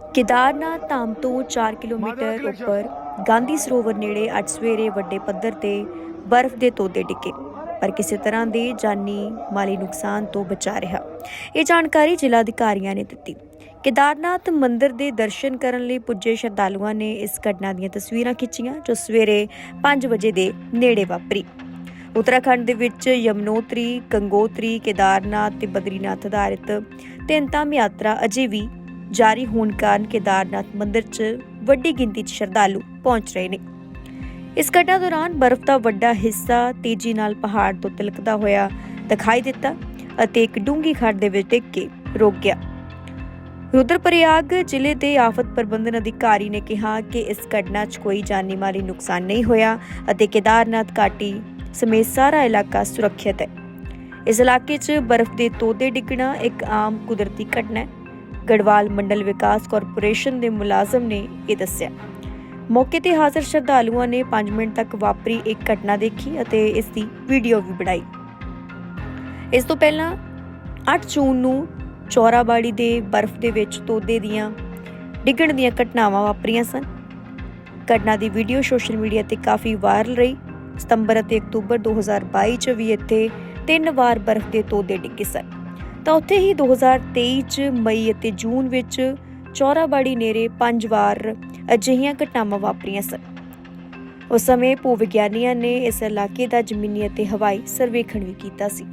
ਕੇਦਾਰਨਾਥ ਧਾਮ ਤੋਂ 4 ਕਿਲੋਮੀਟਰ ਉੱਪਰ ਗਾਂਧੀ ਸਰੋਵਰ ਨੇੜੇ ਅੱਜ ਸਵੇਰੇ ਵੱਡੇ ਪੱਧਰ ਤੇ ਬਰਫ਼ ਦੇ ਤੋਦੇ ਡਿੱਗੇ ਪਰ ਕਿਸੇ ਤਰ੍ਹਾਂ ਦੇ ਜਾਨੀ ਮਾਲੀ ਨੁਕਸਾਨ ਤੋਂ ਬਚਾ ਰਿਹਾ। ਇਹ ਜਾਣਕਾਰੀ ਜ਼ਿਲ੍ਹਾ ਅਧਿਕਾਰੀਆਂ ਨੇ ਦਿੱਤੀ। ਕੇਦਾਰਨਾਥ ਮੰਦਿਰ ਦੇ ਦਰਸ਼ਨ ਕਰਨ ਲਈ ਪੁੱਜੇ ਸ਼ਰਧਾਲੂਆਂ ਨੇ ਇਸ ਘਟਨਾ ਦੀਆਂ ਤਸਵੀਰਾਂ ਖਿੱਚੀਆਂ ਜੋ ਸਵੇਰੇ 5 ਵਜੇ ਦੇ ਨੇੜੇ ਵਾਪਰੀ। ਉੱਤਰਾਖੰਡ ਦੇ ਵਿੱਚ ਯਮਨੋਤਰੀ ਗੰਗੋਤਰੀ ਕੇਦਾਰਨਾਥ ਤੇ ਬਦਰੀਨਾਥ ਆਧਾਰਿਤ ਤਿੰਨ ਧਾਮ ਯਾਤਰਾ ਅਜੇ ਵੀ ਜਾਰੀ ਹੋਣ ਕਾਰਨ ਕੇਦਾਰਨਾਥ ਮੰਦਿਰ 'ਚ ਵੱਡੀ ਗਿਣਤੀ 'ਚ ਸ਼ਰਧਾਲੂ ਪਹੁੰਚ ਰਹੇ ਨੇ। ਇਸ ਘਟਨਾ ਦੌਰਾਨ ਬਰਫ਼ ਦਾ ਵੱਡਾ ਹਿੱਸਾ ਤੇਜ਼ੀ ਨਾਲ ਪਹਾੜ ਤੋਂ ਤਿਲਕਦਾ ਹੋਇਆ ਦਿਖਾਈ ਦਿੱਤਾ ਅਤੇ ਇੱਕ ਡੂੰਗੀ ਖੱਡ ਦੇ ਵਿੱਚ ਡਿੱਗ ਕੇ ਰੁਕ ਗਿਆ। ਰੁਦਰਪ੍ਰਯਾਗ ਜ਼ਿਲ੍ਹੇ ਦੇ ਆਫਤ ਪ੍ਰਬੰਧਨ ਅਧਿਕਾਰੀ ਨੇ ਕਿਹਾ ਕਿ ਇਸ ਘਟਨਾ 'ਚ ਕੋਈ ਜਾਨੀ ਮਾਲੀ ਨੁਕਸਾਨ ਨਹੀਂ ਹੋਇਆ ਅਤੇ ਕੇਦਾਰਨਾਥ ਘਾਟੀ ਸਮੇਤ ਸਾਰਾ ਇਲਾਕਾ ਸੁਰੱਖਿਅਤ ਹੈ। ਇਸ ਇਲਾਕੇ 'ਚ ਬਰਫ਼ ਦੇ ਤੋਦੇ ਡਿੱਗਣਾ ਇੱਕ ਆਮ ਕੁਦਰਤੀ ਘਟਨਾ ਹੈ। ਗੜਵਾਲ ਮੰਡਲ ਵਿਕਾਸ ਕਾਰਪੋਰੇਸ਼ਨ ਦੇ ਮੁਲਾਜ਼ਮ ਨੇ ਇਹ ਦੱਸਿਆ। ਮੌਕੇ ਤੇ ਹਾਜ਼ਰ ਸ਼ਰਧਾਲੂਆਂ ਨੇ 5 ਮਿੰਟ ਤੱਕ ਵਾਪਰੀ ਇੱਕ ਘਟਨਾ ਦੇਖੀ ਅਤੇ ਇਸ ਦੀ ਵੀਡੀਓ ਵੀ ਬਣਾਈ। ਇਸ ਤੋਂ ਪਹਿਲਾਂ 8 ਜੂਨ ਨੂੰ ਚੌਰਾਬਾੜੀ ਦੇ ਬਰਫ਼ ਦੇ ਵਿੱਚ ਤੋਦੇ ਦੀਆਂ, ਡਿੱਗਣ ਦੀਆਂ ਘਟਨਾਵਾਂ ਵਾਪਰੀਆਂ ਸਨ। ਘਟਨਾ ਦੀ ਵੀਡੀਓ ਸੋਸ਼ਲ ਮੀਡੀਆ ਤੇ ਕਾਫੀ ਵਾਇਰਲ ਰਹੀ। ਸਤੰਬਰ ਅਤੇ ਅਕਤੂਬਰ 2022 ਚ ਵੀ ਇੱਥੇ ਤਿੰਨ ਵਾਰ ਬਰਫ਼ ਦੇ ਤੋਦੇ ਡਿੱਗੇ ਸਨ। ਤਾਂ ਉੱਥੇ ਹੀ 2023 ਚ ਮਈ ਅਤੇ ਜੂਨ ਵਿੱਚ ਚੌਰਾਬਾੜੀ ਨੇੜੇ ਪੰਜ ਵਾਰ ਅਜਿਹੀਆਂ ਘਟਨਾਵਾਂ ਵਾਪਰੀਆਂ ਸਨ। ਉਸ ਸਮੇਂ ਭੂ ਵਿਗਿਆਨੀਆਂ ਨੇ ਇਸ ਇਲਾਕੇ ਦਾ ਜ਼ਮੀਨੀ ਅਤੇ ਹਵਾਈ ਸਰਵੇਖਣ ਵੀ ਕੀਤਾ ਸੀ।